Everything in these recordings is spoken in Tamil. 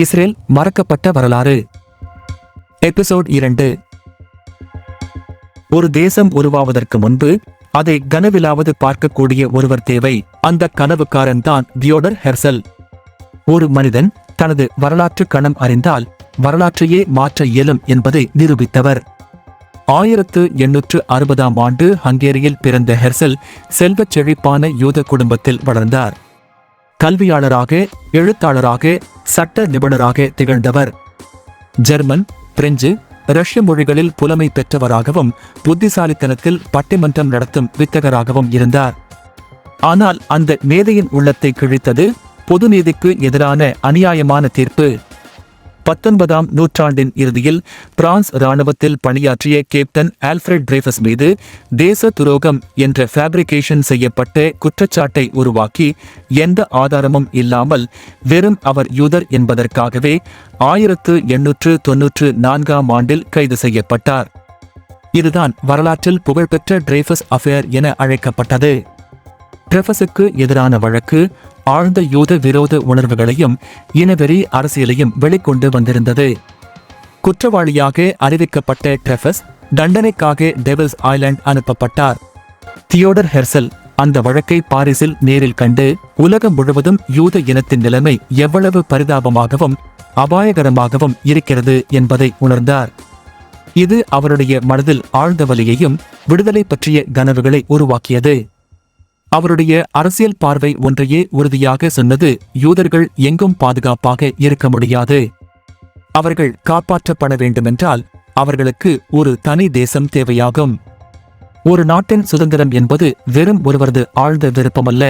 இஸ்ரேல் மறக்கப்பட்ட வரலாறு. எபிசோட் இரண்டு. ஒரு தேசம் உருவாவதற்கு முன்பு அதை கனவிலாவது பார்க்கக்கூடிய ஒருவர் தேவை. அந்த கனவுக்காரன் தான் தியோடர் ஹெர்சல். ஒரு மனிதன் தனது வரலாற்று கணம் அறிந்தால் வரலாற்றையே மாற்ற இயலும் என்பதை நிரூபித்தவர். ஆயிரத்து எண்ணூற்று அறுபதாம் ஆண்டு ஹங்கேரியில் பிறந்த ஹெர்சல் செல்வச் செழிப்பான யூத குடும்பத்தில் வளர்ந்தார். கல்வியாளராக எழுத்தாளராக சட்ட நிபுணராக திகழ்ந்தவர். ஜெர்மன் பிரெஞ்சு ரஷ்ய மொழிகளில் புலமை பெற்றவராகவும் புத்திசாலித்தனத்தில் பட்டிமன்றம் நடத்தும் வித்தகராகவும் இருந்தார். ஆனால் அந்த மேதையின் உள்ளத்தை கிழித்தது பொது நீதிக்கு எதிரான அநியாயமான தீர்ப்பு. பத்தொன்பதாம் நூற்றாண்டின் இறுதியில் பிரான்ஸ் இராணுவத்தில் பணியாற்றிய கேப்டன் ஆல்ஃபிரட் டிரேஃபஸ் மீது தேச துரோகம் என்ற ஃபேப்ரிகேஷன் செய்யப்பட்ட குற்றச்சாட்டை உருவாக்கி எந்த ஆதாரமும் இல்லாமல் வெறும் அவர் யூதர் என்பதற்காகவே ஆயிரத்து எண்ணூற்று தொன்னூற்று நான்காம் ஆண்டில் கைது செய்யப்பட்டார். இதுதான் வரலாற்றில் புகழ்பெற்ற டிரேஃபஸ் அஃபேர் என அழைக்கப்பட்டது. டிரஃபஸுக்கு எதிரான வழக்கு ஆழ்ந்த யூத விரோத உணர்வுகளையும் இனவெறி அரசியலையும் வெளிக்கொண்டு வந்திருந்தது. குற்றவாளியாக அறிவிக்கப்பட்ட ட்ரெஃபஸ் தண்டனைக்காக டெவில்ஸ் ஐலாண்ட் அனுப்பப்பட்டார். தியோடர் ஹெர்சல் அந்த வழக்கை பாரிஸில் நேரில் கண்டு உலகம் முழுவதும் யூத இனத்தின் நிலைமை எவ்வளவு பரிதாபமாகவும் அபாயகரமாகவும் இருக்கிறது என்பதை உணர்ந்தார். இது அவருடைய மனதில் ஆழ்ந்த வலியையும் விடுதலை பற்றிய கனவுகளை உருவாக்கியது. அவருடைய அரசியல் பார்வை ஒன்றையே உறுதியாக சொன்னது யூதர்கள் எங்கும் பாதுகாப்பாக இருக்க முடியாது. அவர்கள் காப்பாற்றப்பட வேண்டுமென்றால் அவர்களுக்கு ஒரு தனி தேசம் தேவையாகும். ஒரு நாட்டின் சுதந்திரம் என்பது வெறும் ஒருவரது ஆழ்ந்த விருப்பமல்ல.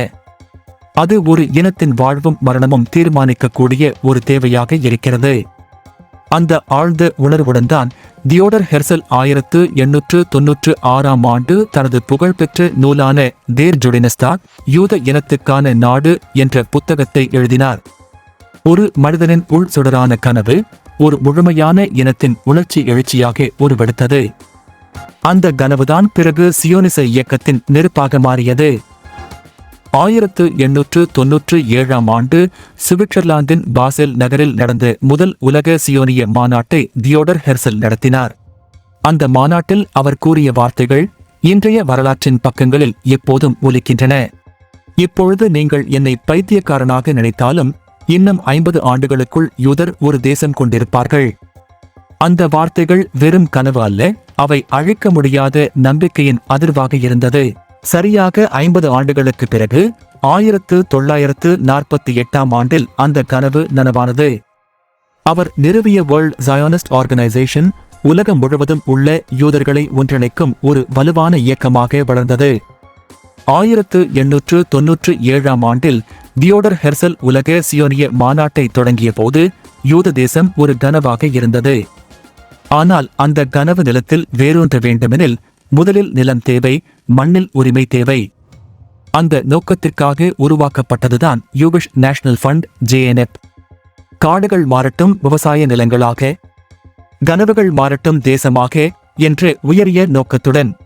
அது ஒரு இனத்தின் வாழ்வும் மரணமும் தீர்மானிக்கக்கூடிய ஒரு தேவையாக இருக்கிறது. அந்த ஆழ்ந்த உணர்வுடன் தான் தியோடர் ஹெர்சல் ஆயிரத்து எண்ணூற்று தொன்னூற்று ஆறாம் ஆண்டு தனது புகழ்பெற்ற நூலான தேர் ஜுடினஸ்தா யூத இனத்துக்கான நாடு என்ற புத்தகத்தை எழுதினார். ஒரு மனிதனின் உள் சுடரான கனவு ஒரு முழுமையான இனத்தின் உணர்ச்சி எழுச்சியாக உருவெடுத்தது. அந்த கனவுதான் பிறகு சியோனிச இயக்கத்தின் நெருப்பாக மாறியது. ஆயிரத்து எண்ணூற்று தொன்னூற்று ஏழாம் ஆண்டு சுவிட்சர்லாந்தின் பாசெல் நகரில் நடந்த முதல் உலக சியோனிய மாநாட்டை தியோடர் ஹெர்சல் நடத்தினார். அந்த மாநாட்டில் அவர் கூறிய வார்த்தைகள் இன்றைய வரலாற்றின் பக்கங்களில் எப்போதும் ஒலிக்கின்றன. இப்பொழுது நீங்கள் என்னை பைத்தியக்காரனாக நினைத்தாலும் இன்னும் ஐம்பது ஆண்டுகளுக்குள் யூதர் ஒரு தேசம் கொண்டிருப்பார்கள். அந்த வார்த்தைகள் வெறும் கனவு அல்ல அவை அழிக்க முடியாத நம்பிக்கையின் அதிர்வாக இருந்தது. சரியாக ஐம்பது ஆண்டுகளுக்கு பிறகு ஆயிரத்து தொள்ளாயிரத்து நாற்பத்தி எட்டாம் ஆண்டில் அந்த கனவு நனவானது. அவர் நிறுவிய வேர்ல்ட் ஜயோனிஸ்ட் ஆர்கனைசேஷன் உலகம் முழுவதும் உள்ள யூதர்களை ஒன்றிணைக்கும் ஒரு வலுவான இயக்கமாக வளர்ந்தது. ஆயிரத்து எண்ணூற்று தொன்னூற்று ஏழாம் ஆண்டில் தியோடர் ஹெர்சல் உலக சியோனிய மாநாட்டை தொடங்கிய போது யூத தேசம் ஒரு கனவாக இருந்தது. ஆனால் அந்த கனவு நிலத்தில் வேரூன்ற வேண்டுமெனில் முதலில் நிலம் தேவை மண்ணில் உரிமை தேவை. அந்த நோக்கத்திற்காக உருவாக்கப்பட்டதுதான் யூபிஷ் நேஷனல் ஃபண்ட் ஜேஎன்எப் காடுகள் மாறட்டும் விவசாய நிலங்களாக கனவுகள் மாறட்டும் தேசமாக என்ற உயரிய நோக்கத்துடன்.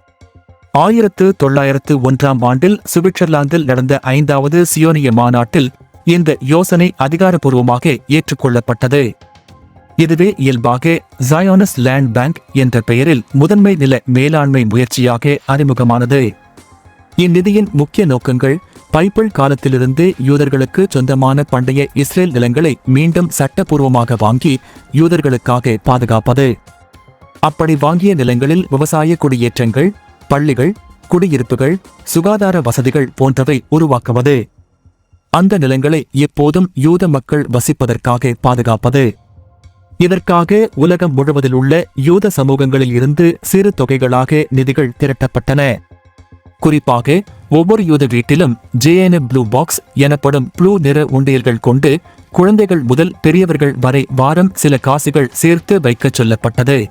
ஆயிரத்து தொள்ளாயிரத்து ஒன்றாம் ஆண்டில் சுவிட்சர்லாந்தில் நடந்த ஐந்தாவது சியோனிய மாநாட்டில் இந்த யோசனை அதிகாரப்பூர்வமாக ஏற்றுக்கொள்ளப்பட்டது. இதுவே இயல்பாக ஜயானஸ் லேண்ட் பேங்க் என்ற பெயரில் முதன்மை நில மேலாண்மை முயற்சியாக அறிமுகமானது. இந்நிதியின் முக்கிய நோக்கங்கள் பைபிள் காலத்திலிருந்து யூதர்களுக்கு சொந்தமான பண்டைய இஸ்ரேல் நிலங்களை மீண்டும் சட்டப்பூர்வமாக வாங்கி யூதர்களுக்காக பாதுகாப்பது. அப்படி வாங்கிய நிலங்களில் விவசாய குடியேற்றங்கள் பள்ளிகள் குடியிருப்புகள் சுகாதார வசதிகள் போன்றவை உருவாக்குவது. அந்த நிலங்களை எப்போதும் யூத மக்கள் வசிப்பதற்காக பாதுகாப்பது. இதற்காக உலகம் முழுவதில் உள்ள யூத சமூகங்களில் இருந்து சிறு தொகைகளாக நிதிகள் திரட்டப்பட்டன. குறிப்பாக ஒவ்வொரு யூத வீட்டிலும் ஜேஎன ப்ளூ பாக்ஸ் எனப்படும் ப்ளூ நிற உண்டியல்கள் கொண்டு குழந்தைகள் முதல் பெரியவர்கள் வரை வாரம் சில காசுகள் சேர்த்து வைக்கச் சொல்லப்பட்டது.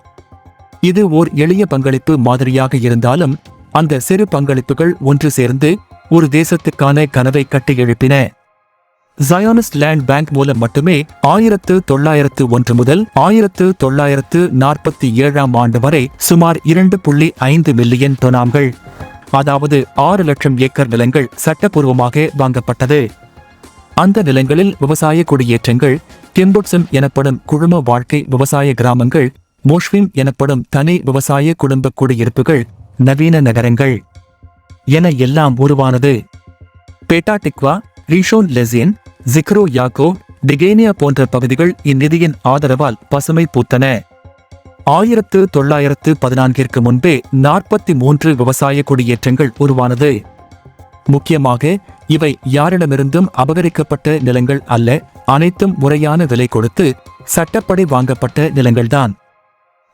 இது ஓர் எளிய பங்களிப்பு மாதிரியாக இருந்தாலும் அந்த சிறு பங்களிப்புகள் ஒன்று சேர்ந்து ஒரு தேசத்துக்கான கனவை கட்டி எழுப்பின. ஜயானிஸ்ட் லேண்ட் பேங்க் மூலம் மட்டுமே ஆயிரத்து தொள்ளாயிரத்து ஒன்று முதல் ஆயிரத்து தொள்ளாயிரத்து நாற்பத்தி ஏழாம் ஆண்டு வரை சுமார் இரண்டு புள்ளி ஐந்து மில்லியன் தொனாம்கள் அதாவது ஆறு லட்சம் ஏக்கர் நிலங்கள் சட்டப்பூர்வமாக வாங்கப்பட்டது. அந்த நிலங்களில் விவசாய குடியேற்றங்கள் கிம்புட்சம் எனப்படும் குழும வாழ்க்கை விவசாய கிராமங்கள் மோஷ்விம் எனப்படும் தனி விவசாய குடும்ப குடியிருப்புகள் நவீன நகரங்கள் என எல்லாம் உருவானது. பேட்டாடிக்வா ரீஷோன் லெசியன் ஜிக்ரோ யாக்கோ டிகேனியா போன்ற பகுதிகள் இந்நிதியின் ஆதரவால் பசுமை பூத்தன. ஆயிரத்து தொள்ளாயிரத்து பதினான்கிற்கு முன்பே நாற்பத்தி மூன்று விவசாய குடியேற்றங்கள் உருவானது. முக்கியமாக இவை யாரிடமிருந்தும் அபகரிக்கப்பட்ட நிலங்கள் அல்ல அனைத்தும் முறையான விலை கொடுத்து சட்டப்படி வாங்கப்பட்ட நிலங்கள்தான்.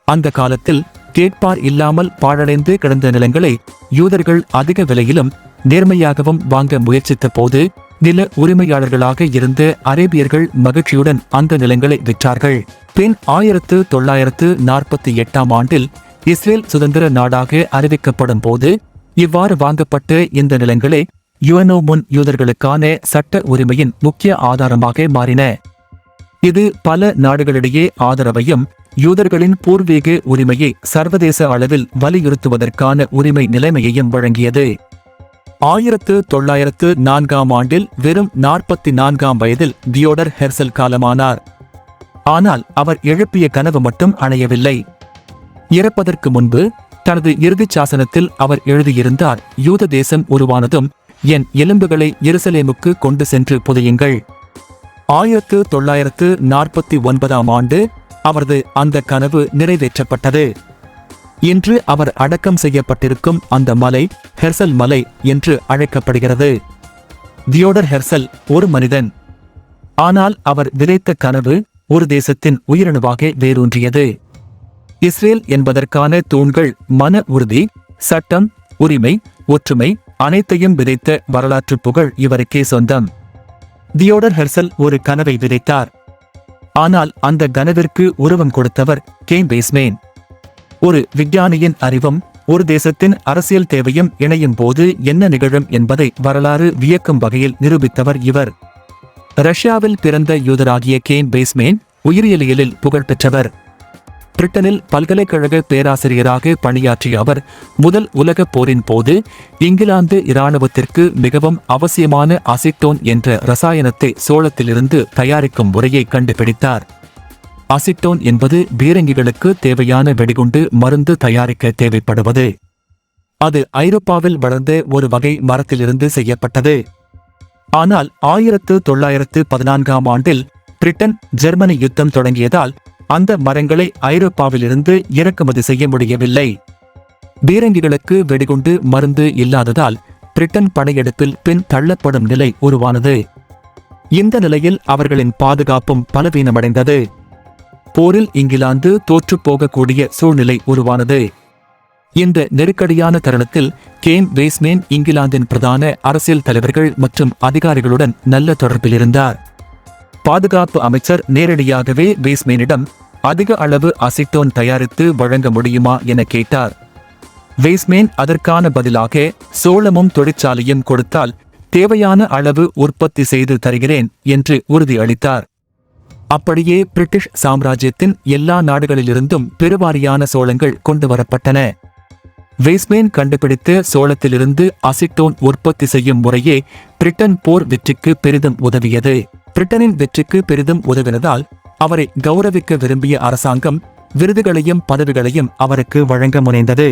அந்த காலத்தில் கேட்பார் இல்லாமல் பாழடைந்து கிடந்த நிலங்களை யூதர்கள் அதிக விலையிலும் நேர்மையாகவும் வாங்க முயற்சித்த போது நில உரிமையாளர்களாக இருந்த அரேபியர்கள் மகிழ்ச்சியுடன் அந்த நிலங்களை விற்றார்கள். பின் ஆயிரத்து தொள்ளாயிரத்து நாற்பத்தி எட்டாம் ஆண்டில் இஸ்ரேல் சுதந்திர நாடாக அறிவிக்கப்படும் போது இவ்வாறு வாங்கப்பட்ட இந்த நிலங்களே யுஎன்ஓ முன் யூதர்களுக்கான சட்ட உரிமையின் முக்கிய ஆதாரமாக மாறின. இது பல நாடுகளிடையே ஆதரவையும் யூதர்களின் பூர்வீக உரிமையை சர்வதேச அளவில் வலியுறுத்துவதற்கான உரிமை நிலைமையையும் வழங்கியது. ஆயிரத்து தொள்ளாயிரத்து நான்காம் ஆண்டில் வெறும் நாற்பத்தி நான்காம் வயதில் தியோடர் ஹெர்சல் காலமானார். ஆனால் அவர் எழுப்பிய கனவு மட்டும் அணையவில்லை. இறப்பதற்கு முன்பு தனது இறுதிச் சாசனத்தில் அவர் எழுதியிருந்தார் யூத தேசம் உருவானதும் என் எலும்புகளை எருசலேமுக்கு கொண்டு சென்று புதையுங்கள். ஆயிரத்து தொள்ளாயிரத்து நாற்பத்தி ஒன்பதாம் ஆண்டு அவரது அந்த கனவு நிறைவேற்றப்பட்டது. இன்று அவர் அடக்கம் செய்யப்பட்டிருக்கும் அந்த மலை ஹெர்சல் மலை என்று அழைக்கப்படுகிறது. தியோடர் ஹெர்சல் ஒரு மனிதன். ஆனால் அவர் விதைத்த கனவு ஒரு தேசத்தின் உயிரணுவாக வேரூன்றியது. இஸ்ரேல் என்பதற்கான தூண்கள் மன உறுதி சட்டம் உரிமை ஒற்றுமை அனைத்தையும் விதைத்த வரலாற்று புகழ் இவருக்கே சொந்தம். தியோடர் ஹெர்சல் ஒரு கனவை விதைத்தார். ஆனால் அந்த கனவிற்கு உருவம் கொடுத்தவர் கேம் பேஸ்மேன். ஒரு விஞ்ஞானியின் அறிவும் ஒரு தேசத்தின் அரசியல் தேவையும் இணையும் போது என்ன நிகழும் என்பதை வரலாறு வியக்கும் வகையில் நிரூபித்தவர் இவர். ரஷ்யாவில் பிறந்த யூதராகிய கேன் பேஸ்மேன் உயிரியலியலில் புகழ்பெற்றவர் பிரிட்டனில் பல்கலைக்கழக பேராசிரியராக பணியாற்றிய அவர் முதல் உலகப் போரின் போது இங்கிலாந்து இராணுவத்திற்கு மிகவும் அவசியமான அசிட்டோன் என்ற ரசாயனத்தை சோளத்திலிருந்து தயாரிக்கும் முறையை கண்டுபிடித்தார். அசிட்டோன் என்பது பீரங்கிகளுக்கு தேவையான வெடிகுண்டு மருந்து தயாரிக்க தேவைப்படுவது. அது ஐரோப்பாவில் வளர்ந்த ஒரு வகை மரத்திலிருந்து செய்யப்பட்டது. ஆனால் ஆயிரத்து தொள்ளாயிரத்து பதினான்காம் ஆண்டில் பிரிட்டன் ஜெர்மனி யுத்தம் தொடங்கியதால் அந்த மரங்களை ஐரோப்பாவிலிருந்து இறக்குமதி செய்ய முடியவில்லை. பீரங்கிகளுக்கு வெடிகுண்டு மருந்து இல்லாததால் பிரிட்டன் படையெடுப்பில் பின் தள்ளப்படும் நிலை உருவானது. இந்த நிலையில் அவர்களின் பாதுகாப்பும் பலவீனமடைந்தது. போரில் இங்கிலாந்து தோற்றுப்போகக்கூடிய சூழ்நிலை உருவானது. இந்த நெருக்கடியான தருணத்தில் கேம் வேஸ்மேன் இங்கிலாந்தின் பிரதான அரசியல் தலைவர்கள் மற்றும் அதிகாரிகளுடன் நல்ல தொடர்பில் இருந்தார். பாதுகாப்பு அமைச்சர் நேரடியாகவே வேஸ்மேனிடம் அதிக அளவு அசிட்டோன் தயாரித்து வழங்க முடியுமா? என கேட்டார். வேஸ்மேன் அதற்கான பதிலாக சோளமும் தொழிற்சாலையும் கொடுத்தால் தேவையான அளவு உற்பத்தி செய்து தருகிறேன் என்று உறுதியளித்தார். அப்படியே பிரிட்டிஷ் சாம்ராஜ்யத்தின் எல்லா நாடுகளிலிருந்தும் பெருவாரியான சோளங்கள் கொண்டு வரப்பட்டன. வேஸ்மேன் கண்டுபிடித்த சோளத்திலிருந்து அசிட்டோன் உற்பத்தி செய்யும் முறையே பிரிட்டன் போர் வெற்றிக்கு பெரிதும் உதவியது. பிரிட்டனின் வெற்றிக்கு பெரிதும் உதவினதால் அவரை கௌரவிக்க விரும்பிய அரசாங்கம் விருதுகளையும் பதவிகளையும் அவருக்கு வழங்க முனைந்தது.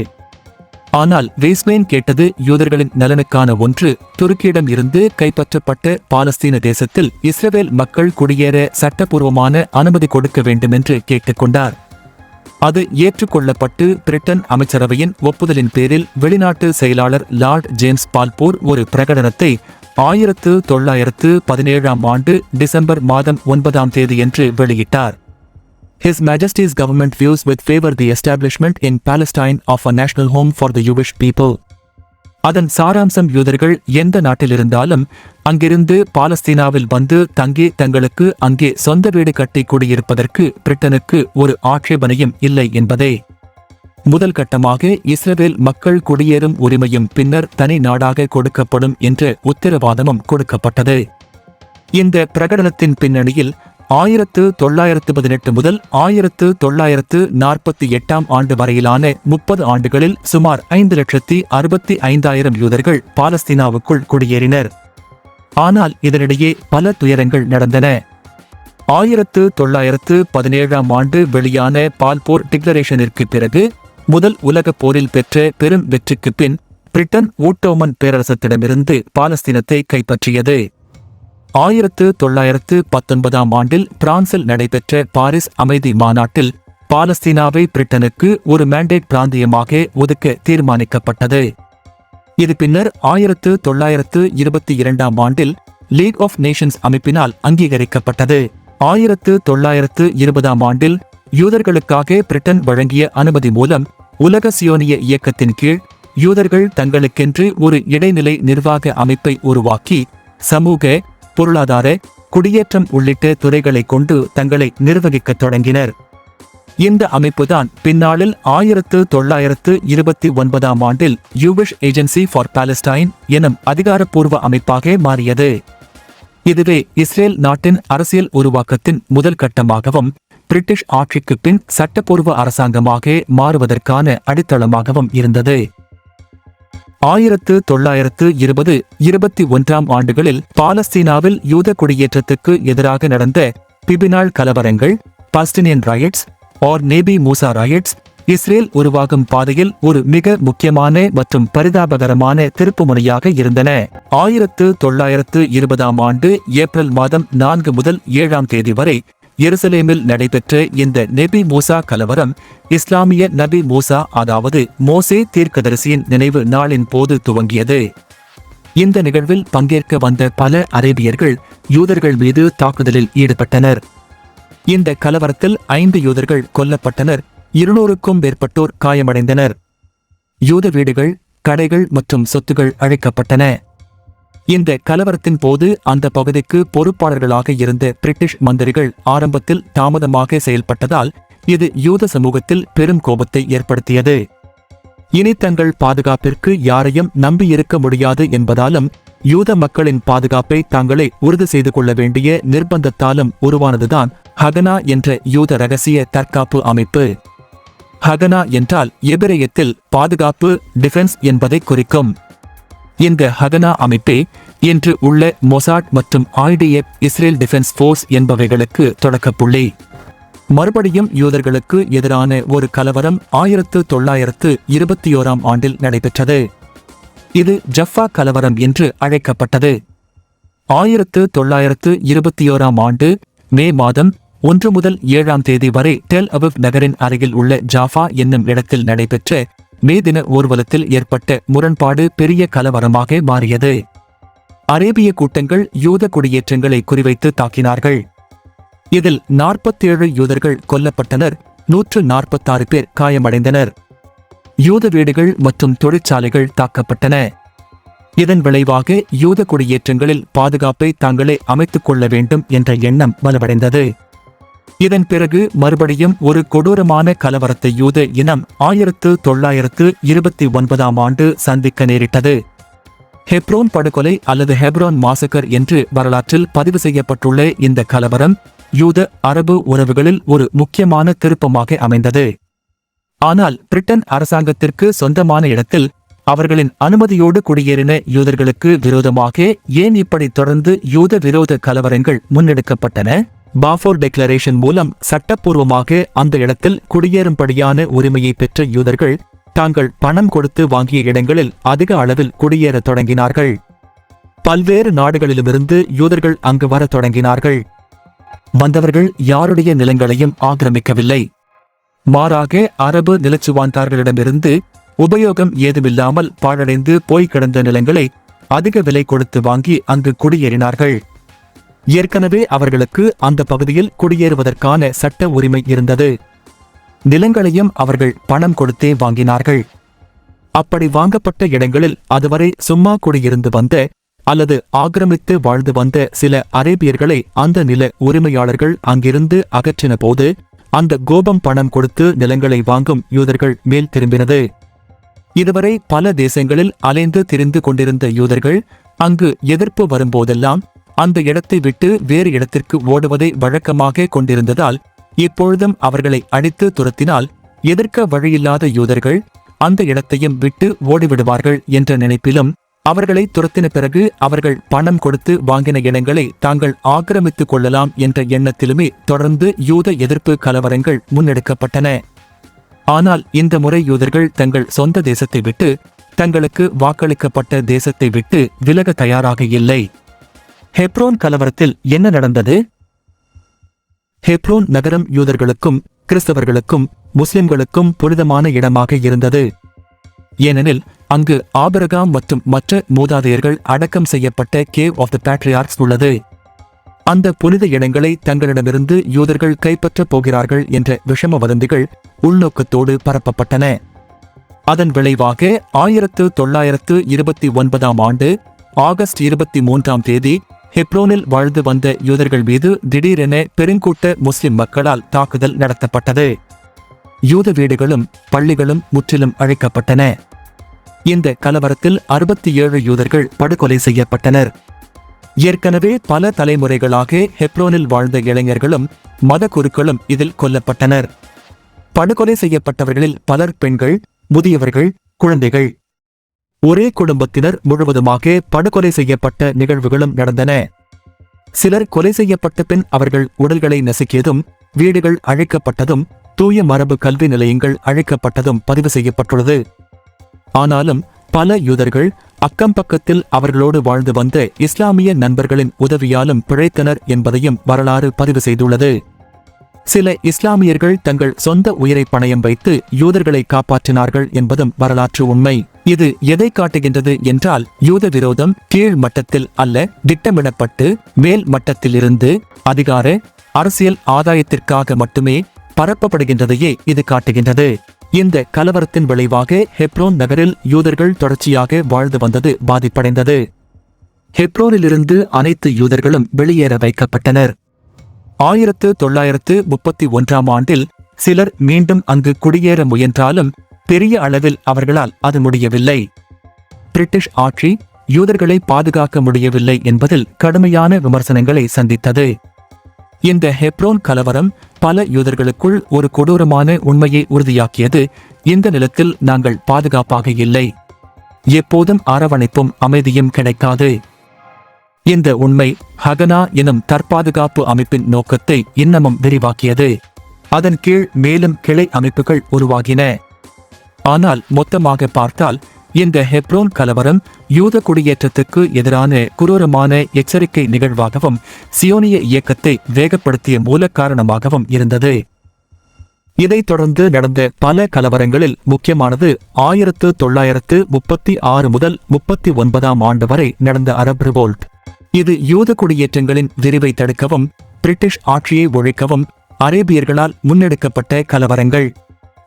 ஆனால் வேஸ்மேன் கேட்டது யூதர்களின் நலனுக்கான ஒன்று. துருக்கியிடம் இருந்து கைப்பற்றப்பட்ட பாலஸ்தீன தேசத்தில் இஸ்ரேல் மக்கள் குடியேற சட்டப்பூர்வமான அனுமதி கொடுக்க வேண்டும் என்று கேட்டுக்கொண்டார். அது ஏற்றுக்கொள்ளப்பட்டு பிரிட்டன் அமைச்சரவையின் ஒப்புதலின் பேரில் வெளிநாட்டு செயலாளர் லார்ட் ஜேம்ஸ் பால்பூர் ஒரு பிரகடனத்தை ஆயிரத்து தொள்ளாயிரத்து பதினேழாம் ஆண்டு டிசம்பர் மாதம் ஒன்பதாம் தேதியன்று வெளியிட்டார். His Majesty's government views with favor the establishment in Palestine of a national home for the Jewish people. அதன் சாராம்சம் யூதர்கள் எந்த நாட்டில் இருந்தாலும் அங்கிருந்து பாலஸ்தீனாவில் வந்து தங்கி தங்களுக்கு அங்கே சொந்த வீடு கட்டி குடியிருப்பதற்கு பிரிட்டனுக்கு ஒரு ஆட்சேபனையும் இல்லை என்பதே முதல் கட்டமாக இஸ்ரேல் மக்கள் குடியேறும் உரிமையும் பின்னர் தனி நாடாக கொடுக்கப்படும் என்ற உத்தரவாதமும் கொடுக்கப்பட்டது இந்த பிரகடனத்தின் பின்னணியில் ஆயிரத்து தொள்ளாயிரத்து பதினெட்டு முதல் ஆயிரத்து தொள்ளாயிரத்து நாற்பத்தி எட்டாம் ஆண்டு வரையிலான முப்பது ஆண்டுகளில் சுமார் ஐந்து லட்சத்தி அறுபத்தி ஐந்தாயிரம் யூதர்கள் பாலஸ்தீனாவுக்குள் குடியேறினர். ஆனால் இதனிடையே பல துயரங்கள் நடந்தன. ஆயிரத்து தொள்ளாயிரத்து பதினேழாம் ஆண்டு வெளியான பால்போர் டிக்ளரேஷனிற்கு பிறகு முதல் உலகப் போரில் பெற்ற பெரும் வெற்றிக்கு பின் பிரிட்டன் ஊட்டோமன் பேரரசத்திடமிருந்து பாலஸ்தீனத்தை கைப்பற்றியது. ஆயிரத்து தொள்ளாயிரத்து பத்தொன்பதாம் ஆண்டில் பிரான்சில் நடைபெற்ற பாரிஸ் அமைதி மாநாட்டில் பாலஸ்தீனாவை பிரிட்டனுக்கு ஒரு மேண்டேட் பிராந்தியமாக ஒதுக்க தீர்மானிக்கப்பட்டது. இது பின்னர் ஆயிரத்து தொள்ளாயிரத்து இருபத்தி இரண்டாம் ஆண்டில் லீக் ஆஃப் நேஷன்ஸ் அமைப்பினால் அங்கீகரிக்கப்பட்டது. ஆயிரத்து தொள்ளாயிரத்து இருபதாம் ஆண்டில் யூதர்களுக்காக பிரிட்டன் வழங்கிய அனுமதி மூலம் உலக சியோனிய இயக்கத்தின் கீழ் யூதர்கள் தங்களுக்கென்று ஒரு இடைநிலை நிர்வாக அமைப்பை உருவாக்கி சமூக பொருளாதார குடியேற்றம் உள்ளிட்ட துறைகளை கொண்டு தங்களை நிர்வகிக்கத் தொடங்கினர். இந்த அமைப்புதான் பின்னாளில் ஆயிரத்து தொள்ளாயிரத்து இருபத்தி ஒன்பதாம் ஆண்டில் யூவிஷ் ஏஜென்சி ஃபார் பாலஸ்டைன் எனும் அதிகாரப்பூர்வ அமைப்பாக மாறியது. இதுவே இஸ்ரேல் நாட்டின் அரசியல் உருவாக்கத்தின் முதல் கட்டமாகவும் பிரிட்டிஷ் ஆட்சிக்கு பின் சட்டப்பூர்வ அரசாங்கமாக மாறுவதற்கான அடித்தளமாகவும் இருந்தது. ஆயிரத்து தொள்ளாயிரத்து இருபது இருபத்தி ஒன்றாம் ஆண்டுகளில் பாலஸ்தீனாவில் யூத குடியேற்றத்துக்கு எதிராக நடந்த பிபினாள் கலவரங்கள் Palestinian riots are Nebi Musa riots Israel உருவாகும் பாதையில் ஒரு மிக முக்கியமான மற்றும் பரிதாபகரமான திருப்புமுனையாக இருந்தன. ஆயிரத்து தொள்ளாயிரத்து இருபதாம் ஆண்டு ஏப்ரல் மாதம் நான்கு முதல் ஏழாம் தேதி வரை எருசலேமில் நடைபெற்ற இந்த நெபி மூசா கலவரம் இஸ்லாமிய நபி மூசா அதாவது மோசே தீர்க்கதரிசியின் நினைவு நாளின் போது துவங்கியது. இந்த நிகழ்வில் பங்கேற்க வந்த பல அரேபியர்கள் யூதர்கள் மீது தாக்குதலில் ஈடுபட்டனர். இந்த கலவரத்தில் ஐந்து யூதர்கள் கொல்லப்பட்டனர் இருநூறுக்கும் மேற்பட்டோர் காயமடைந்தனர். யூத வீடுகள் கடைகள் மற்றும் சொத்துகள் அழைக்கப்பட்டன. இந்த கலவரத்தின் போது அந்த பகுதிக்கு பொறுப்பாளர்களாக இருந்த பிரிட்டிஷ் மந்திரிகள் ஆரம்பத்தில் தாமதமாக செயல்பட்டதால் இது யூத சமூகத்தில் பெரும் கோபத்தை ஏற்படுத்தியது. இனி தங்கள் பாதுகாப்பிற்கு யாரையும் நம்பியிருக்க முடியாது என்பதாலும் யூத மக்களின் பாதுகாப்பை தாங்களே உறுதி செய்து கொள்ள வேண்டிய நிர்பந்தத்தாலும் உருவானதுதான் ஹகனா என்ற யூத ரகசிய தற்காப்பு அமைப்பு. ஹகனா என்றால் எபிரேயத்தில் பாதுகாப்பு டிஃபென்ஸ் என்பதை குறிக்கும். இந்த ஹகனா அமைப்பே இன்று உள்ள மொசாட் மற்றும் ஆய்டிஎப் இஸ்ரேல் டிஃபென்ஸ் ஃபோர்ஸ் என்பவைகளுக்கு தொடக்கப்புள்ளி. மறுபடியும் யூதர்களுக்கு எதிரான ஒரு கலவரம் ஆயிரத்து தொள்ளாயிரத்து இருபத்தி ஓராம் ஆண்டில் நடைபெற்றது. இது ஜஃபா கலவரம் என்று அழைக்கப்பட்டது. ஆயிரத்து தொள்ளாயிரத்து இருபத்தி ஓராம் ஆண்டு மே மாதம் ஒன்று முதல் ஏழாம் தேதி வரை டெல் அவிவ் நகரின் அருகில் உள்ள ஜாஃபா என்னும் இடத்தில் நடைபெற்ற மே தின ஊர்வலத்தில் ஏற்பட்ட முரண்பாடு பெரிய கலவரமாக மாறியது. அரேபிய கூட்டங்கள் யூத குடியேற்றங்களை குறிவைத்து தாக்கினார்கள். இதில் நாற்பத்தேழு யூதர்கள் கொல்லப்பட்டனர் நூற்று நாற்பத்தாறு பேர் காயமடைந்தனர். யூத வீடுகள் மற்றும் தொழிற்சாலைகள் தாக்கப்பட்டன. இதன் விளைவாக யூத குடியேற்றங்களில் பாதுகாப்பை தாங்களே அமைத்துக் கொள்ள வேண்டும் என்ற எண்ணம் வலுவடைந்தது. இதன் பிறகு மறுபடியும் ஒரு கொடூரமான கலவரத்தை யூத இனம் ஆயிரத்து தொள்ளாயிரத்து இருபத்தி ஒன்பதாம் ஆண்டு சந்திக்க நேரிட்டது. ஹெப்ரோன் படுகொலை அல்லது ஹெப்ரோன் மாசக்கர் என்று வரலாற்றில் பதிவு செய்யப்பட்டுள்ள இந்த கலவரம் யூத அரபு உறவுகளில் ஒரு முக்கியமான திருப்பமாக அமைந்தது. ஆனால் பிரிட்டன் அரசாங்கத்திற்கு சொந்தமான இடத்தில் அவர்களின் அனுமதியோடு குடியேறின யூதர்களுக்கு விரோதமாக ஏன் இப்படி தொடர்ந்து யூத விரோத கலவரங்கள் முன்னெடுக்கப்பட்டன? பாஃபோர் டெக்ளரேஷன் மூலம் சட்டப்பூர்வமாக அந்த இடத்தில் குடியேறும்படியான உரிமையை பெற்ற யூதர்கள் தாங்கள் பணம் கொடுத்து வாங்கிய இடங்களில் அதிக அளவில் குடியேறத் தொடங்கினார்கள். பல்வேறு நாடுகளிலுமிருந்து யூதர்கள் அங்கு வரத் தொடங்கினார்கள். வந்தவர்கள் யாருடைய நிலங்களையும் ஆக்கிரமிக்கவில்லை. மாறாக அரபு நிலச்சுவாந்தார்களிடமிருந்து உபயோகம் ஏதுமில்லாமல் பாழடைந்து போய் கிடந்த நிலங்களை அதிக விலை கொடுத்து வாங்கி அங்கு குடியேறினார்கள். ஏற்கனவே அவர்களுக்கு அந்த பகுதியில் குடியேறுவதற்கான சட்ட உரிமை இருந்தது. நிலங்களையும் அவர்கள் பணம் கொடுத்தே வாங்கினார்கள். அப்படி வாங்கப்பட்ட இடங்களில் அதுவரை சும்மா குடியிருந்து வந்த அல்லது ஆக்கிரமித்து வாழ்ந்து வந்த சில அரேபியர்களை அந்த நில உரிமையாளர்கள் அங்கிருந்து அகற்றின போது அந்த கோபம் பணம் கொடுத்து நிலங்களை வாங்கும் யூதர்கள் மேல் திரும்பினது. இதுவரை பல தேசங்களில் அலைந்து திரிந்து கொண்டிருந்த யூதர்கள் அங்கு எதிர்ப்பு வரும்போதெல்லாம் அந்த இடத்தை விட்டு வேறு இடத்திற்கு ஓடுவதை வழக்கமாக கொண்டிருந்ததால் இப்பொழுதும் அவர்களை அடித்து துரத்தினால் எதிர்க்க வழியில்லாத யூதர்கள் அந்த இடத்தையும் விட்டு ஓடிவிடுவார்கள் என்ற நினைப்பிலும் அவர்களை துரத்தின பிறகு அவர்கள் பணம் கொடுத்து வாங்கின இடங்களை தாங்கள் ஆக்கிரமித்துக் கொள்ளலாம் என்ற எண்ணத்திலுமே தொடர்ந்து யூத எதிர்ப்பு கலவரங்கள் முன்னெடுக்கப்பட்டன. ஆனால் இந்த முறை யூதர்கள் தங்கள் சொந்த தேசத்தை விட்டு தங்களுக்கு வாக்களிக்கப்பட்ட தேசத்தை விட்டு விலக தயாராக இல்லை. ஹெப்ரோன் கலவரத்தில் என்ன நடந்தது? ஹெப்ரோன் நகரம் யூதர்களுக்கும் கிறிஸ்தவர்களுக்கும் முஸ்லிம்களுக்கும் புனிதமான இடமாக இருந்தது. ஏனெனில் அங்கு ஆபரகாம் மற்றும் மற்ற மூதாதையர்கள் அடக்கம் செய்யப்பட்ட கேவ் ஆஃப் த பேட்ரியார்க்ஸ் உள்ளது. அந்த புனித இடங்களை தங்களிடமிருந்து யூதர்கள் கைப்பற்றப் போகிறார்கள் என்ற விஷம வதந்திகள் உள்நோக்கத்தோடு பரப்பப்பட்டன. அதன் விளைவாக ஆயிரத்து தொள்ளாயிரத்து இருபத்தி ஒன்பதாம் ஆண்டு ஆகஸ்ட் இருபத்தி மூன்றாம் தேதி ஹெப்ரோனில் வாழ்ந்து வந்த யூதர்கள் மீது திடீரென பெருங்கூட்ட முஸ்லிம் மக்களால் தாக்குதல் நடத்தப்பட்டது. யூத வீடுகளும் பள்ளிகளும் முற்றிலும் அழைக்கப்பட்டன. இந்த கலவரத்தில் அறுபத்தி ஏழு யூதர்கள் படுகொலை செய்யப்பட்டனர். ஏற்கனவே பல தலைமுறைகளாக ஹெப்ரோனில் வாழ்ந்த இளைஞர்களும் மத குருக்களும் இதில் கொல்லப்பட்டனர். படுகொலை செய்யப்பட்டவர்களில் பலர் பெண்கள் முதியவர்கள் குழந்தைகள். ஒரே குடும்பத்தினர் முழுவதுமாக படுகொலை செய்யப்பட்ட நிகழ்வுகளும் நடந்தன. சிலர் கொலை செய்யப்பட்ட பின் அவர்கள் உடல்களை நசுக்கியதும் வீடுகள் அழைக்கப்பட்டதும் தூய மரபு கல்வி நிலையங்கள் அழைக்கப்பட்டதும் பதிவு செய்யப்பட்டுள்ளது. ஆனாலும் பல யூதர்கள் அக்கம் பக்கத்தில் அவர்களோடு வாழ்ந்து வந்த இஸ்லாமிய நண்பர்களின் உதவியாலும் பிழைத்தனர் என்பதையும் வரலாறு பதிவு செய்துள்ளது. சில இஸ்லாமியர்கள் தங்கள் சொந்த உயிரை பணயம் வைத்து யூதர்களை காப்பாற்றினார்கள் என்பதும் வரலாற்று உண்மை. இது எதை காட்டுகின்றது என்றால் யூத விரோதம் கீழ் மட்டத்தில் அல்ல திட்டமிடப்பட்டு மேல் மட்டத்திலிருந்து அதிகார அரசியல் ஆதாயத்திற்காக மட்டுமே பரப்பப்படுகின்றதையே இது காட்டுகின்றது. இந்த கலவரத்தின் விளைவாக ஹெப்ரோன் நகரில் யூதர்கள் தொடர்ச்சியாக வாழ்ந்து வந்தது பாதிப்படைந்தது. ஹெப்ரோனிலிருந்து அனைத்து யூதர்களும் வெளியேற வைக்கப்பட்டனர். ஆயிரத்து தொள்ளாயிரத்து முப்பத்தி ஒன்றாம் ஆண்டில் சிலர் மீண்டும் அங்கு குடியேற முயன்றாலும் பெரிய அளவில் அவர்களால் அது முடியவில்லை. பிரிட்டிஷ் ஆட்சி யூதர்களை பாதுகாக்க முடியவில்லை என்பதில் கடுமையான விமர்சனங்களை சந்தித்தது. இந்த ஹெப்ரோன் கலவரம் பல யூதர்களுக்குள் ஒரு கொடூரமான உண்மையை உறுதியாக்கியது. இந்த நிலத்தில் நாங்கள் பாதுகாப்பாக இல்லை. எப்போதும் அரவணைப்பும் அமைதியும் கிடைக்காது. இந்த உண்மை ஹகனா எனும் தற்பாதுகாப்பு அமைப்பின் நோக்கத்தை இன்னமும் விரிவாக்கியது. அதன் கீழ் மேலும் கிளை அமைப்புகள் உருவாகின. ஆனால் மொத்தமாக பார்த்தால் இந்த ஹெப்ரோன் கலவரம் யூத குடியேற்றத்துக்கு எதிரான குரூரமான எச்சரிக்கை நிகழ்வாகவும் சியோனிய இயக்கத்தை வேகப்படுத்திய மூல காரணமாகவும் இருந்தது. இதைத் தொடர்ந்து நடந்த பல கலவரங்களில் முக்கியமானது ஆயிரத்து தொள்ளாயிரத்து முப்பத்தி ஆறு முதல் முப்பத்தி ஒன்பதாம் ஆண்டு வரை நடந்த அரப் ரிவோல்ட். இது யூத குடியேற்றங்களின் விரிவை தடுக்கவும் பிரிட்டிஷ் ஆட்சியை ஒழிக்கவும் அரேபியர்களால் முன்னெடுக்கப்பட்ட கலவரங்கள்.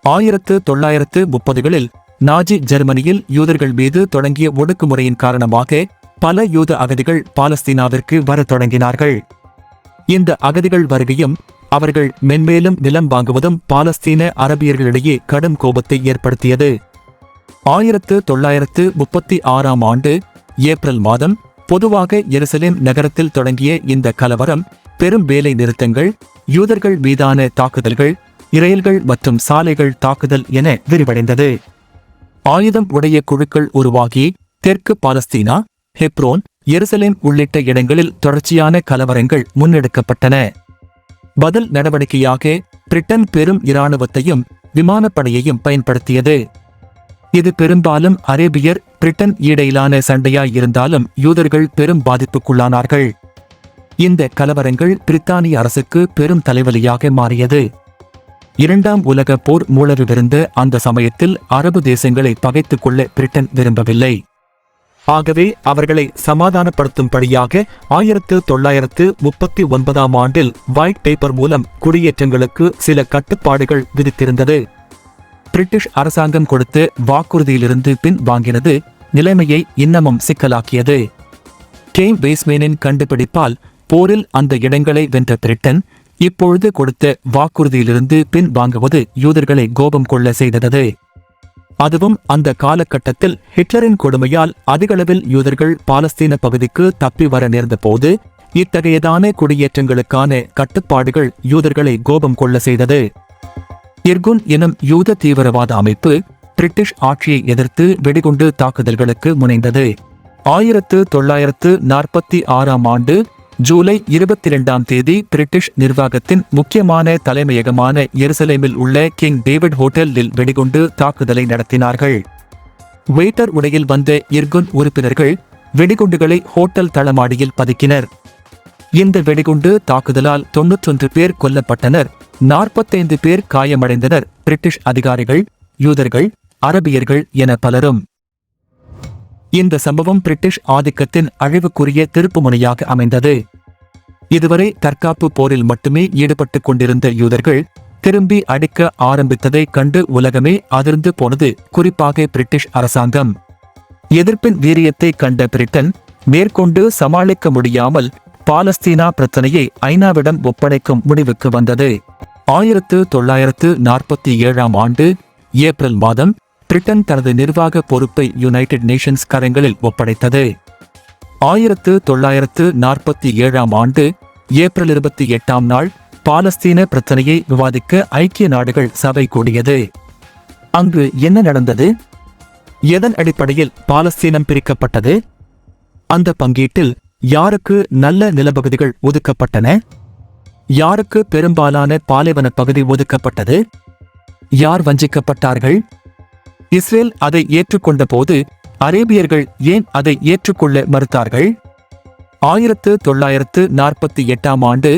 ஆயிரத்து தொள்ளாயிரத்து முப்பதுகளில் நாஜி ஜெர்மனியில் யூதர்கள் மீது தொடங்கிய ஒடுக்குமுறையின் காரணமாக பல யூத அகதிகள் பாலஸ்தீனாவிற்கு வரத் தொடங்கினார்கள். இந்த அகதிகள் வருகையும் அவர்கள் மென்மேலும் நிலம் வாங்குவதும் பாலஸ்தீன அரபியர்களிடையே கடும் கோபத்தை ஏற்படுத்தியது. ஆயிரத்து தொள்ளாயிரத்து முப்பத்தி ஆறாம் ஆண்டு ஏப்ரல் மாதம் பொதுவாக எருசலேம் நகரத்தில் தொடங்கிய இந்த கலவரம் பெரும் வேலை நிறுத்தங்கள் யூதர்கள் மீதான தாக்குதல்கள் இரயில்கள் மற்றும் சாலைகள் தாக்குதல் என விரிவடைந்தது. ஆயுதம் உடைய குழுக்கள் உருவாகி தெற்கு பாலஸ்தீனா ஹெப்ரோன் எருசலேம் உள்ளிட்ட இடங்களில் தொடர்ச்சியான கலவரங்கள் முன்னெடுக்கப்பட்டன. பதில் நடவடிக்கையாக பிரிட்டன் பெரும் இராணுவத்தையும் விமானப்படையையும் பயன்படுத்தியது. இது பெரும்பாலும் அரேபியர் பிரிட்டன் இடையிலான சண்டையாய் இருந்தாலும் யூதர்கள் பெரும் பாதிப்புக்குள்ளானார்கள். இந்த கலவரங்கள் பிரித்தானிய அரசுக்கு பெரும் தலைவலியாக மாறியது. இரண்டாம் உலக போர் மூலறிவிருந்த அந்த சமயத்தில் அரபு தேசங்களை பகைத்துக் கொள்ள பிரிட்டன் விரும்பவில்லை. ஆகவே அவர்களை சமாதானப்படுத்தும்படியாக ஆயிரத்து தொள்ளாயிரத்து முப்பத்தி ஒன்பதாம் ஆண்டில் ஒயிட் பேப்பர் மூலம் குடியேற்றங்களுக்கு சில கட்டுப்பாடுகள் விதித்திருந்தது. பிரிட்டிஷ் அரசாங்கம் கொடுத்த வாக்குறுதியிலிருந்து பின் வாங்கினது நிலைமையை இன்னமும் சிக்கலாக்கியது. கேம் பேஸ்மேனின் கண்டுபிடிப்பால் போரில் அந்த இடங்களை வென்ற பிரிட்டன் இப்பொழுது கொடுத்த வாக்குறுதியிலிருந்து பின் வாங்குவது யூதர்களை கோபம் கொள்ள செய்தது. அதுவும் அந்த காலகட்டத்தில் ஹிட்லரின் கொடுமையால் அதிகளவில் யூதர்கள் பாலஸ்தீன பகுதிக்கு தப்பி வர நேர்ந்த போது இத்தகையதான குடியேற்றங்களுக்கான கட்டுப்பாடுகள் யூதர்களை கோபம் கொள்ள செய்தது. இர்குன் எனும் யூத தீவிரவாத அமைப்பு பிரிட்டிஷ் ஆட்சியை எதிர்த்து வெடிகுண்டு தாக்குதல்களுக்கு முனைந்தது. ஆயிரத்து தொள்ளாயிரத்து நாற்பத்தி ஆறாம் ஆண்டு ஜூலை இருபத்தி இரண்டாம் தேதி பிரிட்டிஷ் நிர்வாகத்தின் முக்கியமான தலைமையகமான எருசலேமில் உள்ள கிங் டேவிட் ஹோட்டலில் வெடிகுண்டு தாக்குதலை நடத்தினார்கள். வெயிட்டர் உடையில் வந்த இர்குன் உறுப்பினர்கள் வெடிகுண்டுகளை ஹோட்டல் தளமாடியில் பதுக்கினர். இந்த வெடிகுண்டு தாக்குதலால் தொன்னூற்றொன்று பேர் கொல்லப்பட்டனர். நாற்பத்தைந்து பேர் காயமடைந்தனர். பிரிட்டிஷ் அதிகாரிகள் யூதர்கள் அரபியர்கள் என பலரும் இந்த சம்பவம் பிரிட்டிஷ் ஆதிக்கத்தின் அழிவுக்குரிய திருப்புமுனையாக அமைந்தது. இதுவரை தற்காப்பு போரில் மட்டுமே ஈடுபட்டுக் கொண்டிருந்த யூதர்கள் திரும்பி அடிக்க ஆரம்பித்ததை கண்டு உலகமே அதிர்ந்து போனது குறிப்பாக பிரிட்டிஷ் அரசாங்கம். எதிர்ப்பின் வீரியத்தை கண்ட பிரிட்டன் மேற்கொண்டு சமாளிக்க முடியாமல் பாலஸ்தீனா பிரச்சனையை ஐநாவிடம் ஒப்படைக்கும் முடிவுக்கு வந்தது. ஆயிரத்து தொள்ளாயிரத்து நாற்பத்தி ஏழாம் ஆண்டு ஏப்ரல் மாதம் பிரிட்டன் தனது நிர்வாக பொறுப்பை யுனைடெட் நேஷன்ஸ் கரங்களில் ஒப்படைத்தது. ஆயிரத்து தொள்ளாயிரத்து நாற்பத்தி ஏழாம் ஆண்டு ஏப்ரல் இருபத்தி எட்டாம் நாள் பாலஸ்தீன பிரச்சனையை விவாதிக்க ஐக்கிய நாடுகள் சபை கூடியது. அங்கு என்ன நடந்தது? எதன் அடிப்படையில் பாலஸ்தீனம் பிரிக்கப்பட்டது? அந்த பங்கீட்டில் யாருக்கு நல்ல நிலப்பகுதிகள் ஒதுக்கப்பட்டன? யாருக்கு பெரும்பாலான பாலைவன பகுதி ஒதுக்கப்பட்டது? யார் வஞ்சிக்கப்பட்டார்கள்? இஸ்ரேல் அதை ஏற்றுக்கொண்ட போது அரேபியர்கள் ஏன் அதை ஏற்றுக்கொள்ள மறுத்தார்கள்? ஆயிரத்து தொள்ளாயிரத்து நாற்பத்தி எட்டாம் ஆண்டு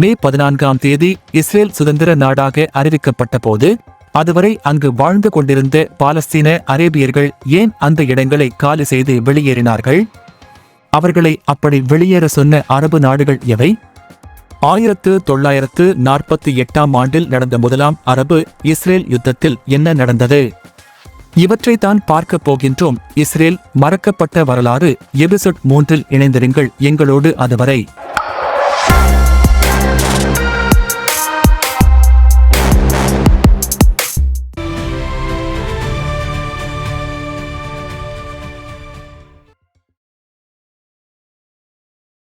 மே பதினான்காம் தேதி இஸ்ரேல் சுதந்திர நாடாக அறிவிக்கப்பட்ட போது அதுவரை அங்கு வாழ்ந்து கொண்டிருந்த பாலஸ்தீன அரேபியர்கள் ஏன் அந்த இடங்களை காலி செய்து வெளியேறினார்கள்? அவர்களை அப்படி வெளியேற சொன்ன அரபு நாடுகள் எவை? ஆயிரத்து தொள்ளாயிரத்து நாற்பத்தி எட்டாம் ஆண்டில் நடந்த முதலாம் அரபு இஸ்ரேல் யுத்தத்தில் என்ன நடந்தது? இவற்றைத்தான் பார்க்கப் போகின்றோம். இஸ்ரேல் மறக்கப்பட்ட வரலாறு எபிசோட் மூன்றில் இணைந்திருங்கள். எங்களோடு அதுவரை.